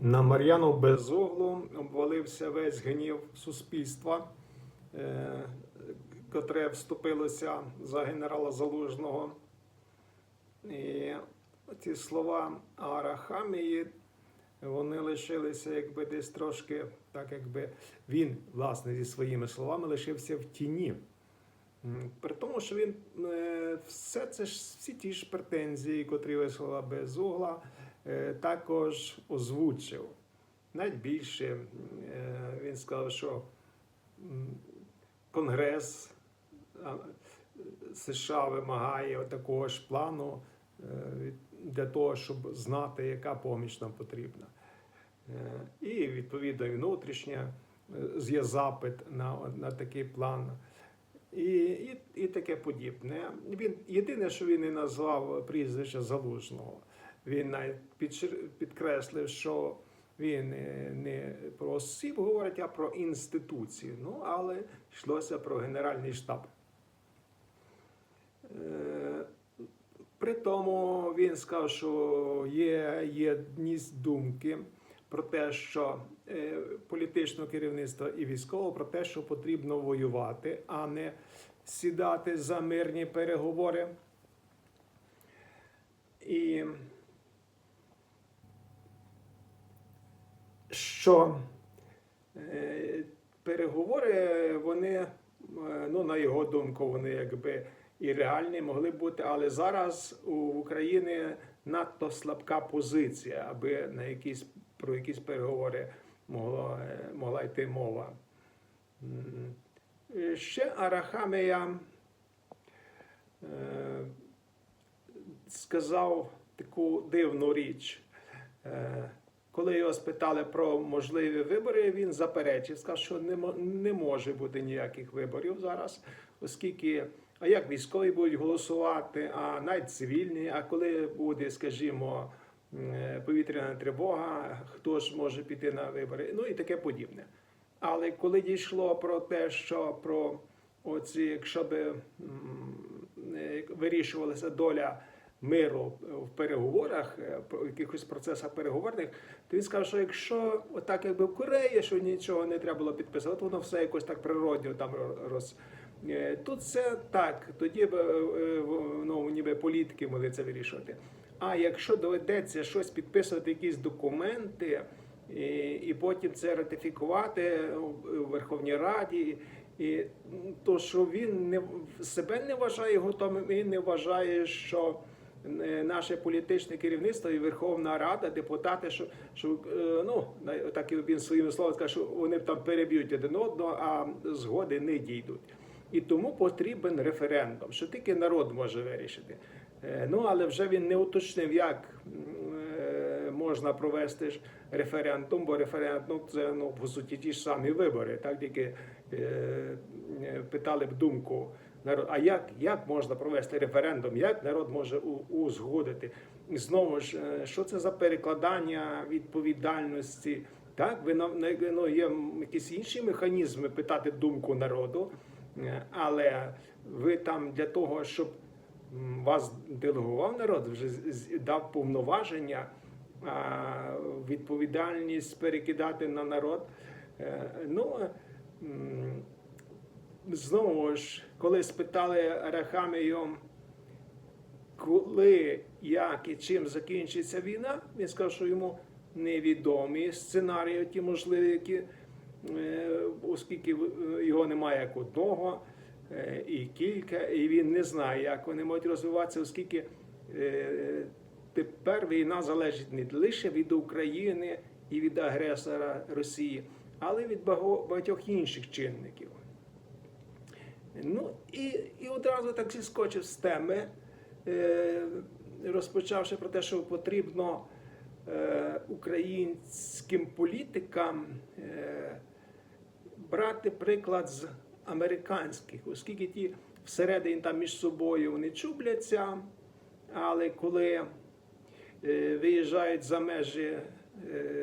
На Мар'яну Безуглу обвалився весь гнів суспільства, е, котре вступилося за генерала Залужного. І ці слова Арахамії, вони лишилися якби десь трошки, так якби він, власне, зі своїми словами лишився в тіні. При тому, що він е, все це ж всі ті ж претензії, котрі висловила Безугла, е, також озвучив. Навіть більше е, він сказав, що Конгрес США вимагає такого ж плану е, для того, щоб знати, яка поміч нам потрібна. Е, І відповідно і внутрішня е, є запит на, на такий план. І, і, і таке подібне. Він єдине, що він не назвав прізвище залужного. Він підкреслив, що він е, не про осіб говорить, а про інституцію. Ну, але йшлося про Генеральний штаб. Е, При тому він сказав, що є єдність думки про те, що е, політичне керівництво і військово про те, що потрібно воювати, а не сідати за мирні переговори. І що е, переговори, вони, е, ну, на його думку, вони якби і реальні могли бути, але зараз у України надто слабка позиція, аби на якісь про якісь переговори могло, е, могла йти мова. Ще Арахамія сказав таку дивну річ. Коли його спитали про можливі вибори, він заперечив, сказав, що не, не може бути ніяких виборів зараз, оскільки а як військові будуть голосувати, а навіть цивільні, а коли буде, скажімо, е, повітряна тривога, хто ж може піти на вибори, ну і таке подібне. Але коли дійшло про те, що про оці, якщо би е, вирішувалася доля миру в переговорах, е, про якихось процесах переговорних, то він сказав, що якщо отак, якби в Кореї, що нічого не треба було підписувати, воно все якось так природньо там роз. Е, Тут це так, тоді б ну, ніби політики могли це вирішувати. А якщо доведеться щось підписувати, якісь документи, і, і потім це ратифікувати у Верховній Раді, і то що він не себе не вважає готовим, і не вважає, що наше політичне керівництво і Верховна Рада, депутати, що, що е, ну так і він своїми словами сказав, що вони там переб'ють один одного, а згоди не дійдуть. І тому потрібен референдум, що тільки народ може вирішити. Е, Ну але вже він не уточнив, як е, можна провести ж референдум, бо референдум це ну по суті ті ж самі вибори, так тільки е, е, питали б думку народ. А як, як можна провести референдум? Як народ може узгодити? Знову ж, е, що це за перекладання відповідальності? Так, ви на- на- ну, є якісь інші механізми питати думку народу, е, але ви там для того, щоб вас делегував народ, вже дав повноваження, відповідальність перекидати на народ. Е, Ну, знову ж, коли спитали Арахамію, коли, як і чим закінчиться війна, він сказав, що йому невідомі сценарії, ті можливі, які, е, оскільки його немає як одного е, і кілька, і він не знає, як вони можуть розвиватися, оскільки е, тепер війна залежить не лише від України і від агресора Росії, але й від багатьох інших чинників. Ну і, і одразу так зіскочив з теми, е, розпочавши про те, що потрібно е, українським політикам е, брати приклад з американських, оскільки ті всередині там між собою вони чубляться, але коли виїжджають за межі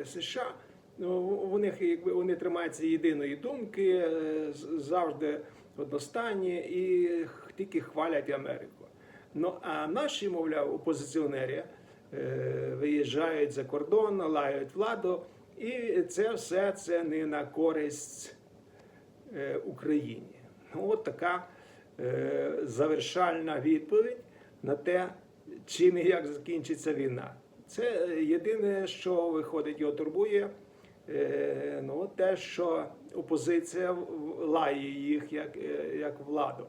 США, ну, у них якби вони тримаються єдиної думки, завжди одностайні і тільки хвалять Америку. Ну а наші, мовляв, опозиціонери е, виїжджають за кордон, лають владу, і це все це не на користь е, Україні. Ну, от така е, завершальна відповідь на те, чим і як закінчиться війна. Це єдине, що виходить, його турбує, ну, те, що опозиція лає їх як, е, як владу.